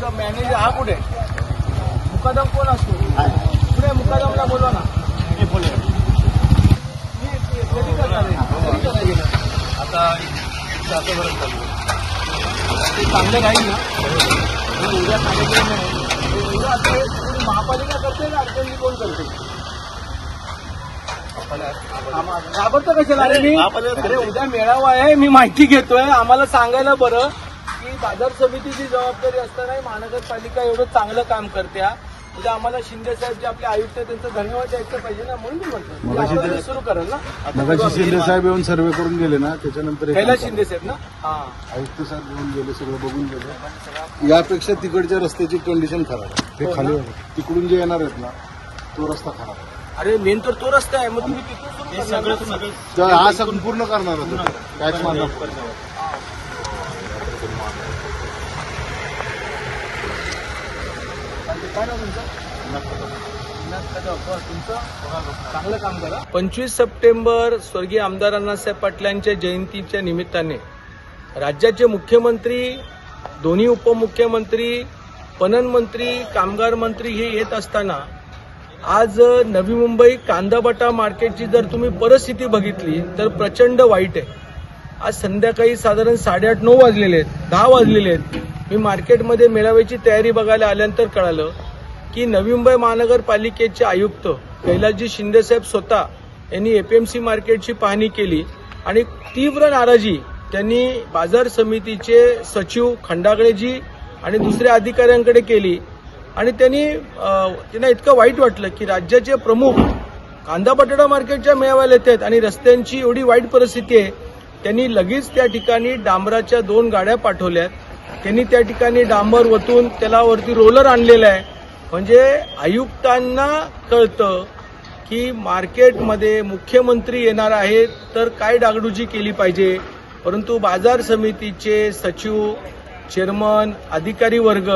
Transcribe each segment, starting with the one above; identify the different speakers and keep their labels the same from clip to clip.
Speaker 1: तुमचा मॅनेजर हा कुठे? मुकादम कोण असतो? कुठे मुकादमला बोलवा ना. मी बोलले. आहे. आता चांगलं राहील ना. उद्या सांगितलं नाही उद्या महापालिका करते ना अडचणी कोण करते? घाबरतो कशाला? अरे उद्या मेळावा आहे मी माहिती घेतोय. आम्हाला सांगायला बरं. की बाजार समितीची जबाबदारी असताना महानगरपालिका एवढं चांगलं काम करते हा. उद्या आम्हाला शिंदे साहेब जे आपले आयुक्त आहेत त्यांचं धन्यवाद द्यायचं पाहिजे ना म्हणून मी म्हणतो
Speaker 2: मगाशी ते-
Speaker 1: आवाज सुरू करेल ना.
Speaker 2: मगाशी शिंदे साहेब येऊन सर्वे करून गेले ना त्याच्यानंतर एक
Speaker 1: कैलास शिंदे साहेब ना? हा.
Speaker 2: आयुक्त साहेब येऊन गेले सगळं बघून गेले. यापेक्षा तिकडच्या रस्त्याची कंडिशन खराब आहे.
Speaker 1: हो
Speaker 2: ते खाली तिकडून जे येणार आहेत ना तो रस्ता खराब आहे.
Speaker 1: अरे मेन तर तो रस्ता आहे मग तुम्ही तिथून सुरू करणार ना?
Speaker 2: तर हा संपूर्ण करणार होता. टॅक्स मारणार.
Speaker 1: तुमचं? पंचवीस सप्टेंबर स्वर्गीय आमदार अण्णासाहेब पाटलांच्या जयंतीच्या निमित्ताने राज्याचे मुख्यमंत्री दोन्ही उपमुख्यमंत्री पणन मंत्री कामगार मंत्री हे येत असताना आज नवी मुंबई कांदाबटा मार्केटची जर तुम्ही परिस्थिती बघितली तर प्रचंड वाईट आहे आज संध्याकाळी साधारण साडेआठ नऊ वाजलेले आहेत दहा वाजलेले आहेत. मी मार्केटमध्ये मेळाव्याची तयारी बघायला आल्यानंतर कळालं की नवी मुंबई महानगरपालिकेचे आयुक्त कैलासजी शिंदेसाहेब स्वतः यांनी एपीएमसी मार्केटची पाहणी केली आणि तीव्र नाराजी त्यांनी बाजार समितीचे सचिव खंडागळेजी आणि दुसऱ्या अधिकाऱ्यांकडे केली. आणि त्यांनी त्यांना इतकं वाईट वाटलं की राज्याचे प्रमुख कांदा बटाटा मार्केटच्या मेळाव्याला येत आहेत आणि रस्त्यांची एवढी वाईट परिस्थिती आहे त्यांनी लगेच त्या ठिकाणी डांबराच्या दोन गाड्या पाठवल्यात त्यांनी त्या ठिकाणी डांबर वतून त्याला वरती रोलर आणलेला आहे. म्हणजे आयुक्तांना कळतं की मार्केटमध्ये मुख्यमंत्री येणार आहेत तर काय डागडुजी केली पाहिजे? परंतु बाजार समितीचे सचिव चेअरमन अधिकारी वर्ग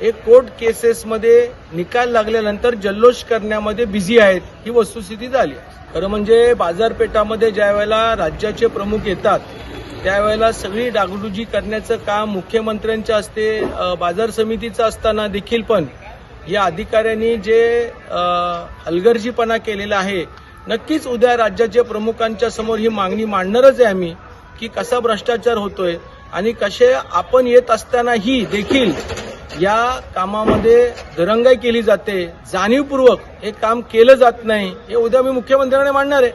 Speaker 1: हे कोर्ट केसेसमध्ये निकाल लागल्यानंतर जल्लोष करण्यामध्ये बिझी आहेत ही वस्तुस्थिती झाली खरं म्हणजे बाजारपेठामध्ये ज्या वेळेला राज्याचे प्रमुख येतात त्यावेळेला सगळी डागडुजी करण्याचं काम मुख्यमंत्र्यांच्या असते बाजार समितीचं असताना देखील पण या अधिकाऱ्यांनी जे हलगर्जीपणा केलेला आहे नक्कीच उद्या राज्याच्या प्रमुखांच्या समोर ही मागणी मांडणारच आहे आम्ही की कसा भ्रष्टाचार होतोय आणि कसे आपण येत असतानाही देखील या कामामध्ये दरंगाई केली जाते. जाणीवपूर्वक हे काम केलं जात नाही. हे उद्या मी मुख्यमंत्र्यांकडे मांडणार आहे.